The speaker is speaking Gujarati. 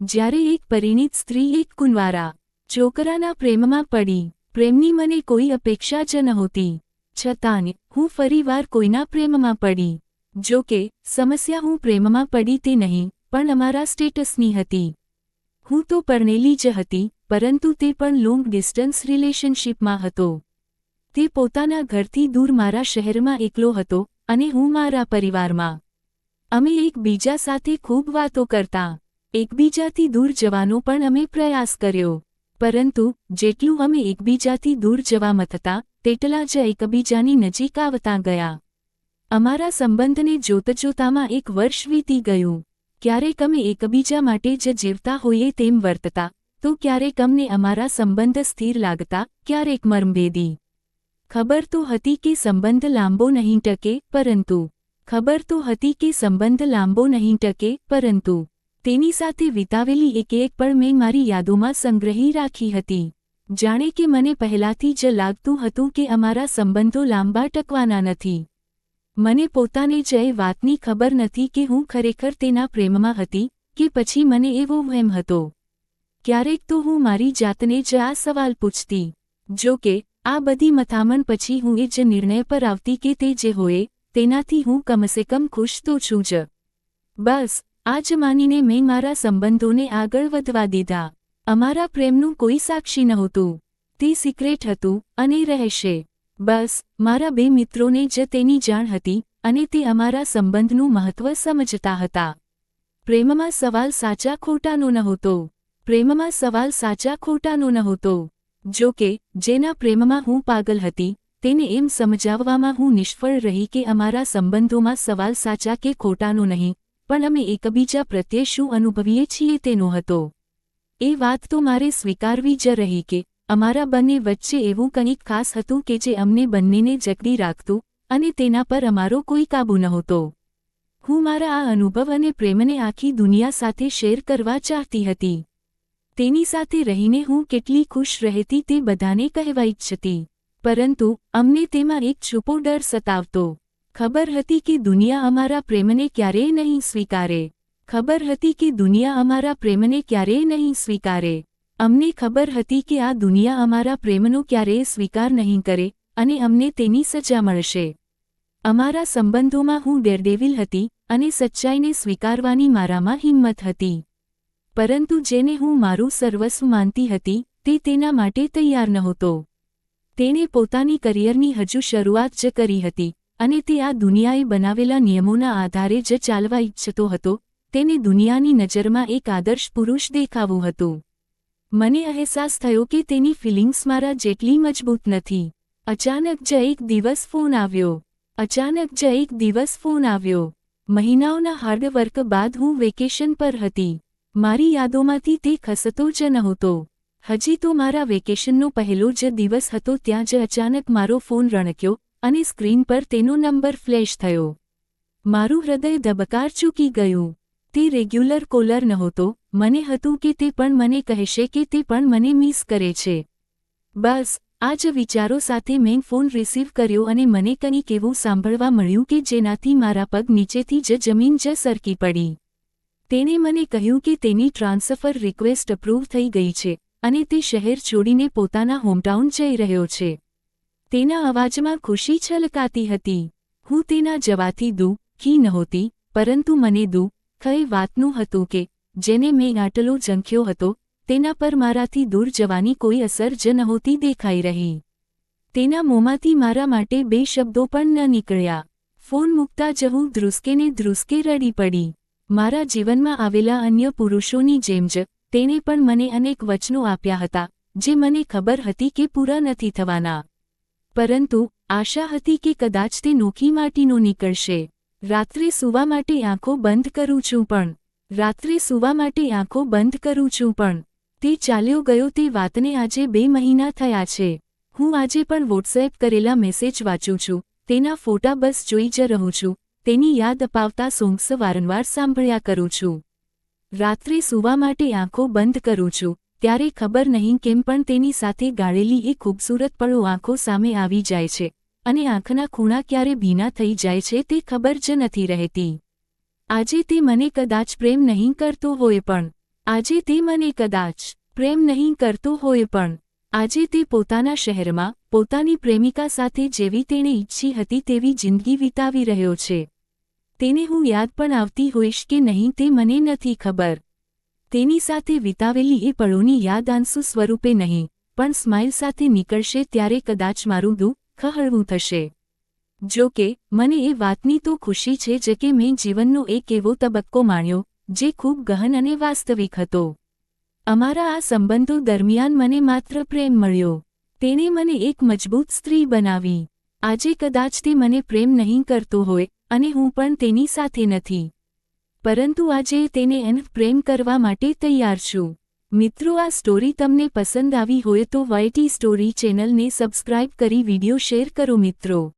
જ્યારે એક પરિણીત સ્ત્રી એક કુંવારા, છોકરાના પ્રેમમાં પડી, પ્રેમની મને કોઈ અપેક્ષા જ નહોતી. છતાં હું ફરીવાર કોઈના પ્રેમમાં પડી. જો કે, સમસ્યા હું પ્રેમમાં પડી તે નહીં, પણ અમારા સ્ટેટસની હતી. હું તો પરણેલી જ હતી, પરંતુ તે પણ લોંગ ડિસ્ટન્સ રિલેશનશીપમાં હતો. તે પોતાના ઘરથી દૂર મારા શહેરમાં એકલો હતો, અને હું મારા પરિવારમાં. અમે એકબીજા સાથે ખૂબ વાતો કરતા. એકબીજાથી દૂર જવાનો પણ અમે પ્રયાસ કર્યો. પરંતુ, જેટલું અમે એકબીજાથી દૂર જવા મથતા, તેટલા જ એકબીજાની નજીક આવતા ગયા. અમારા સંબંધને જોતજોતામાં એક વર્ષ વીતી ગયું. ક્યારેક અમે એકબીજા માટે જ જીવતા હોઈએ તેમ વર્તતા, તો ક્યારેક અમને અમારા સંબંધ સ્થિર લાગતા, ક્યારેક મર્મભેદી. ખબર તો હતી કે સંબંધ લાંબો નહીં ટકે, પરંતુ. ખબર તો હતી કે સંબંધ લાંબો નહીં ટકે, પરંતુ. તેની સાથે વિતાવેલી એક એક પણ મેં મારી યાદોમાં સંગ્રહી રાખી હતી. જાણે કે મને પહેલાથી જ લાગતું હતું કે અમારા સંબંધો લાંબા ટકવાના નથી. મને પોતાને જ વાતની ખબર નથી કે હું ખરેખર તેના પ્રેમમાં હતી કે પછી મને એવો વહેમ હતો. ક્યારેક તો હું મારી જાતને જ આ સવાલ પૂછતી, જો કે, આ બધી મથામણ પછી હું એ જ નિર્ણય પર આવતી કે તે જે હોય, તેનાથી હું કમસે કમ ખુશ તો છું જ. બસ આ જ માનીને મેં મારા સંબંધોને આગળ વધવા દીધા. અમારા પ્રેમનું કોઈ સાક્ષી નહોતું. તે સિક્રેટ હતું અને રહેશે. બસ, મારા બે મિત્રોને જ તેની જાણ હતી અને તે અમારા સંબંધનું મહત્વ સમજતા હતા. પ્રેમમાં સવાલ સાચા ખોટાનો નહોતો. પ્રેમમાં સવાલ સાચા ખોટાનો નહોતો. જો કે, જેના પ્રેમમાં હું પાગલ હતી, તેને એમ સમજાવવામાં હું નિષ્ફળ રહી કે અમારા સંબંધોમાં સવાલ સાચા કે ખોટાનો નહીં પણ અમે એકબીજા પ્રત્યે શું અનુભવીએ છીએ તેનો હતો. એ વાત તો મારે સ્વીકારવી જ રહી કે અમારા બંને વચ્ચે એવું કંઈક ખાસ હતું કે જે અમને બંનેને જકડી રાખતું અને તેના પર અમારો કોઈ કાબૂ નહોતો. હું મારા આ અનુભવ અને પ્રેમને આખી દુનિયા સાથે શેર કરવા ચાહતી હતી. તેની સાથે રહીને હું કેટલી ખુશ રહેતી તે બધાને કહેવા ઈચ્છતી. પરંતુ અમને તેમાં એક છુપો ડર સતાવતો. ખબર હતી કે દુનિયા અમારા પ્રેમને ક્યારેય નહીં સ્વીકારે. ખબર હતી કે દુનિયા અમારા પ્રેમને ક્યારેય નહીં સ્વીકારે. અમને ખબર હતી કે આ દુનિયા અમારા પ્રેમનો ક્યારેય સ્વીકાર નહીં કરે અને અમને તેની સજા મળશે. અમારા સંબંધોમાં હું ડેરડેવિલ હતી અને સચ્ચાઈને સ્વીકારવાની મારામાં હિંમત હતી. પરંતુ જેને હું મારું સર્વસ્વ માનતી હતી, તે તેના માટે તૈયાર નહોતો. તેણે પોતાની કરિયરની હજુ શરૂઆત જ કરી હતી. અને તે આ દુનિયાએ બનાવેલા નિયમોના આધારે જ ચાલવા ઈચ્છતો હતો, તેને દુનિયાની નજરમાં એક આદર્શ પુરુષ દેખાવું હતું. મને અહેસાસ થયો કે તેની ફિલિંગ્સ મારા જેટલી મજબૂત નથી. અચાનક જ એક દિવસ ફોન આવ્યો. અચાનક જ એક દિવસ ફોન આવ્યો. મહિનાઓના હાર્ડવર્ક બાદ હું વેકેશન પર હતી. મારી યાદોમાંથી તે ખસતો જ નહોતો. હજી તો મારા વેકેશનનો પહેલો જ દિવસ હતો, ત્યાં જ અચાનક મારો ફોન રણક્યો અને સ્ક્રીન પર તેનો નંબર ફ્લેશ થયો. મારું હૃદય ધબકાર ચૂકી ગયું. તે રેગ્યુલર કોલર નહોતો. મને હતું કે તે પણ મને કહેશે કે તે પણ મને મિસ કરે છે. બસ, આ જ વિચારો સાથે મેં ફોન રિસીવ કર્યો અને મને કંઈક એવું સાંભળવા મળ્યું કે જેનાથી મારા પગ નીચેથી જ જમીન જ સરકી પડી. તેણે મને કહ્યું કે તેની ટ્રાન્સફર રિક્વેસ્ટ અપ્રૂવ થઈ ગઈ છે અને તે શહેર છોડીને પોતાના હોમટાઉન જઈ રહ્યો છે. તેના અવાજમાં ખુશી છલકાતી હતી. હું તેના જવાથી દુઃખી નહોતી, પરંતુ મને દુઃખ એ વાતનું હતું કે, જેને મેં આટલો ઝંખ્યો હતો, તેના પર મારાથી દૂર જવાની કોઈ અસર જ નહોતી દેખાઈ રહી. તેના મોંમાંથી મારા માટે બે શબ્દો પણ ન નીકળ્યા. ફોન મૂકતા જ હું ધ્રુસકેને ધ્રુસકે રડી પડી. મારા જીવનમાં આવેલા અન્ય પુરુષોની જેમ જ, તેણે પણ મને અનેક વચનો આપ્યા હતા, જે મને ખબર હતી કે પૂરા નથી થવાના. પરંતુ આશા હતી કે કદાચ તે નોખી માટીનો નીકળશે. રાત્રે સૂવા માટે આંખો બંધ કરું છું પણ, રાત્રે સૂવા માટે આંખો બંધ કરું છું પણ, તે ચાલ્યો ગયો તે વાતને આજે બે મહિના થયા છે. હું આજે પણ વોટ્સએપ કરેલા મેસેજ વાંચું છું, તેના ફોટા બસ જોઈ જ રહું છું, તેની યાદ અપાવતા સોંગ્સ વારંવાર સાંભળ્યા કરું છું. રાત્રે સૂવા માટે આંખો બંધ કરું છું ત્યારે ખબર નહીં કેમ પણ તેની સાથે ગાળેલી એ ખૂબસૂરત પળો આંખો સામે આવી જાય છે અને આંખના ખૂણા ક્યારે ભીના થઈ જાય છે તે ખબર જ નથી રહેતી. આજે તે મને કદાચ પ્રેમ નહીં કરતો હોય પણ, આજે તે મને કદાચ પ્રેમ નહીં કરતો હોય પણ, આજે તે પોતાના શહેરમાં, પોતાની પ્રેમિકા સાથે જેવી તેણે ઈચ્છી હતી તેવી જિંદગી વિતાવી રહ્યો છે. તેને હું યાદ પણ આવતી હોઈશ કે નહીં તે મને નથી ખબર. તેની સાથે વિતાવેલી એ પળોની યાદ આંસુ સ્વરૂપે નહીં, પણ સ્માઇલ સાથે નીકળશે ત્યારે કદાચ મારું દુઃખ હળવું થશે. જો કે, મને એ વાતની તો ખુશી છે જે કે મેં જીવનનો એક એવો તબક્કો માણ્યો, જે ખૂબ ગહન અને વાસ્તવિક હતો. અમારા આ સંબંધો દરમિયાન મને માત્ર પ્રેમ મળ્યો. તેણે મને એક મજબૂત સ્ત્રી બનાવી. આજે કદાચ તે મને પ્રેમ નહીં કરતો હોય, અને હું પણ તેની સાથે નથી. પરંતુ આજે તેને એન પ્રેમ કરવા માટે તૈયાર છું. મિત્રો, આ સ્ટોરી તમને પસંદ આવી હોય તો વાયટી સ્ટોરી ચેનલને સબસ્ક્રાઇબ કરી વિડિયો શેર કરો મિત્રો.